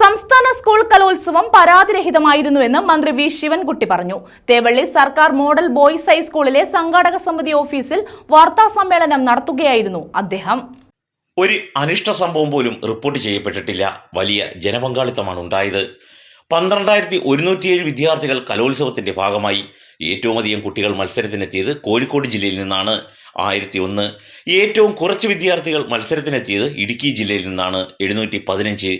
സംസ്ഥാന സ്കൂൾ കലോത്സവം പരാതിരഹിതമായിരുന്നുവെന്ന് മന്ത്രി വി ശിവൻകുട്ടി പറഞ്ഞു. തേവള്ളി സർക്കാർ മോഡൽ ബോയ്സ് ഹൈസ്കൂളിലെ സംഘാടക സമിതി ഓഫീസിൽ വാർത്താ സമ്മേളനം നടത്തുകയായിരുന്നു അദ്ദേഹം. ഒരു അനിഷ്ട സംഭവം പോലും റിപ്പോർട്ട് ചെയ്യപ്പെട്ടിട്ടില്ല. വലിയ ജനപങ്കാളിത്തമാണ് ഉണ്ടായത്. പന്ത്രണ്ടായിരത്തി ഒരുന്നൂറ്റിയേഴ് വിദ്യാർത്ഥികൾ കലോത്സവത്തിന്റെ ഭാഗമായി. ഏറ്റവും അധികം കുട്ടികൾ മത്സരത്തിനെത്തിയത് കോഴിക്കോട് ജില്ലയിൽ നിന്നാണ്. ആയിരത്തി ഒന്ന് ഏറ്റവും കുറച്ച് വിദ്യാർത്ഥികൾ മത്സരത്തിനെത്തിയത് ഇടുക്കി ജില്ലയിൽ നിന്നാണ്. എഴുന്നൂറ്റി പതിനഞ്ച്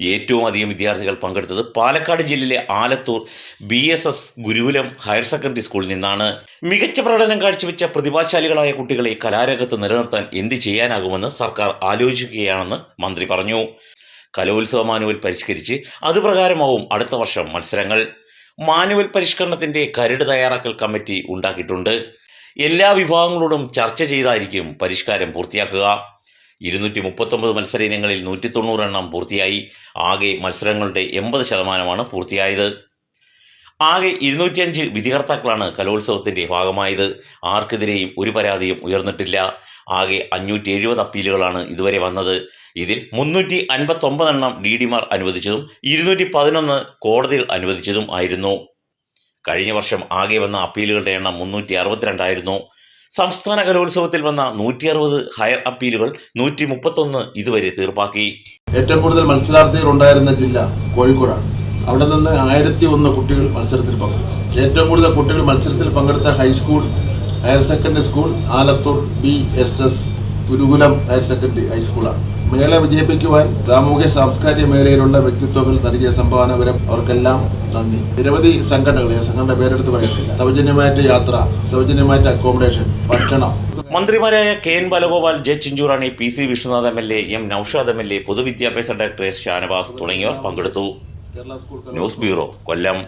ഏറ്റവും അധികം വിദ്യാർത്ഥികൾ പങ്കെടുത്തത് പാലക്കാട് ജില്ലയിലെ Alathur B S S Gurukulam higher secondary സ്കൂളിൽ നിന്നാണ്. മികച്ച പ്രകടനം കാഴ്ചവെച്ച പ്രതിഭാശാലികളായ കുട്ടികളെ കലാരംഗത്ത് നിലനിർത്താൻ എന്ത് ചെയ്യാനാകുമെന്ന് സർക്കാർ ആലോചിക്കുകയാണെന്ന് മന്ത്രി പറഞ്ഞു. കലോത്സവ മാനുവൽ പരിഷ്കരിച്ച് അതുപ്രകാരമാവും അടുത്ത വർഷം മത്സരങ്ങൾ. മാനുവൽ പരിഷ്കരണത്തിന്റെ കരട് തയ്യാറാക്കൽ കമ്മിറ്റി ഉണ്ടാക്കിയിട്ടുണ്ട്. എല്ലാ വിഭാഗങ്ങളോടും ചർച്ച ചെയ്തായിരിക്കും പരിഷ്കാരം പൂർത്തിയാക്കുക. ഇരുന്നൂറ്റി മുപ്പത്തൊമ്പത് മത്സര ഇനങ്ങളിൽ നൂറ്റി തൊണ്ണൂറ് എണ്ണം പൂർത്തിയായി. ആകെ മത്സരങ്ങളുടെ എൺപത് ശതമാനമാണ് പൂർത്തിയായത്. ആകെ ഇരുന്നൂറ്റിയഞ്ച് വിധികർത്താക്കളാണ് കലോത്സവത്തിന്റെ ഭാഗമായത്. ആർക്കെതിരെയും ഒരു പരാതിയും ഉയർന്നിട്ടില്ല. ആകെ അഞ്ഞൂറ്റി എഴുപത് അപ്പീലുകളാണ് ഇതുവരെ വന്നത്. ഇതിൽ മുന്നൂറ്റി അൻപത്തൊമ്പത് എണ്ണം ഡി ഡിമാർ അനുവദിച്ചതും ഇരുന്നൂറ്റി പതിനൊന്ന് കോടതികൾ അനുവദിച്ചതും ആയിരുന്നു. കഴിഞ്ഞ വർഷം ആകെ വന്ന അപ്പീലുകളുടെ എണ്ണം മുന്നൂറ്റി അറുപത്തിരണ്ടായിരുന്നു സംസ്ഥാന കലോത്സവത്തിൽ വന്ന നൂറ്റി അറുപത് ഹയർ അപ്പീലുകൾ നൂറ്റി മുപ്പത്തൊന്ന് ഇതുവരെ തീർപ്പാക്കി. ഏറ്റവും കൂടുതൽ മത്സരാർത്ഥികൾ ഉണ്ടായിരുന്ന ജില്ല കോഴിക്കോടാണ്. അവിടെ നിന്ന് ആയിരത്തി ഒന്ന് കുട്ടികൾ മത്സരത്തിൽ പങ്കെടുത്തു. ഏറ്റവും കൂടുതൽ കുട്ടികൾ മത്സരത്തിൽ പങ്കെടുത്ത high school higher secondary school Alathur B S S Gurukulam higher secondary ഹൈസ്കൂളാണ് മേള വിജയിപ്പിക്കുവാൻ സാമൂഹ്യ സാംസ്കാരിക മേഖലയിലുള്ള വ്യക്തിത്വങ്ങൾ നൽകിയ സംഭാവന വരെ അവർക്കെല്ലാം നന്ദി. നിരവധി സംഘടനകൾ സംഘടന പേരെടുത്ത് പറയുന്നില്ല സൗജന്യമായിട്ട് യാത്ര സൗജന്യമായിട്ട് അക്കോമഡേഷൻ ഭക്ഷണം. മന്ത്രിമാരായ K N Balagopal J Chinchurani P C Vishnunath M L A M Noushad M L A പൊതുവിദ്യാഭ്യാസ ഡയറക്ടർ എസ് ഷാനവാസ് തുടങ്ങിയവർ പങ്കെടുത്തു. News bureau Kollam.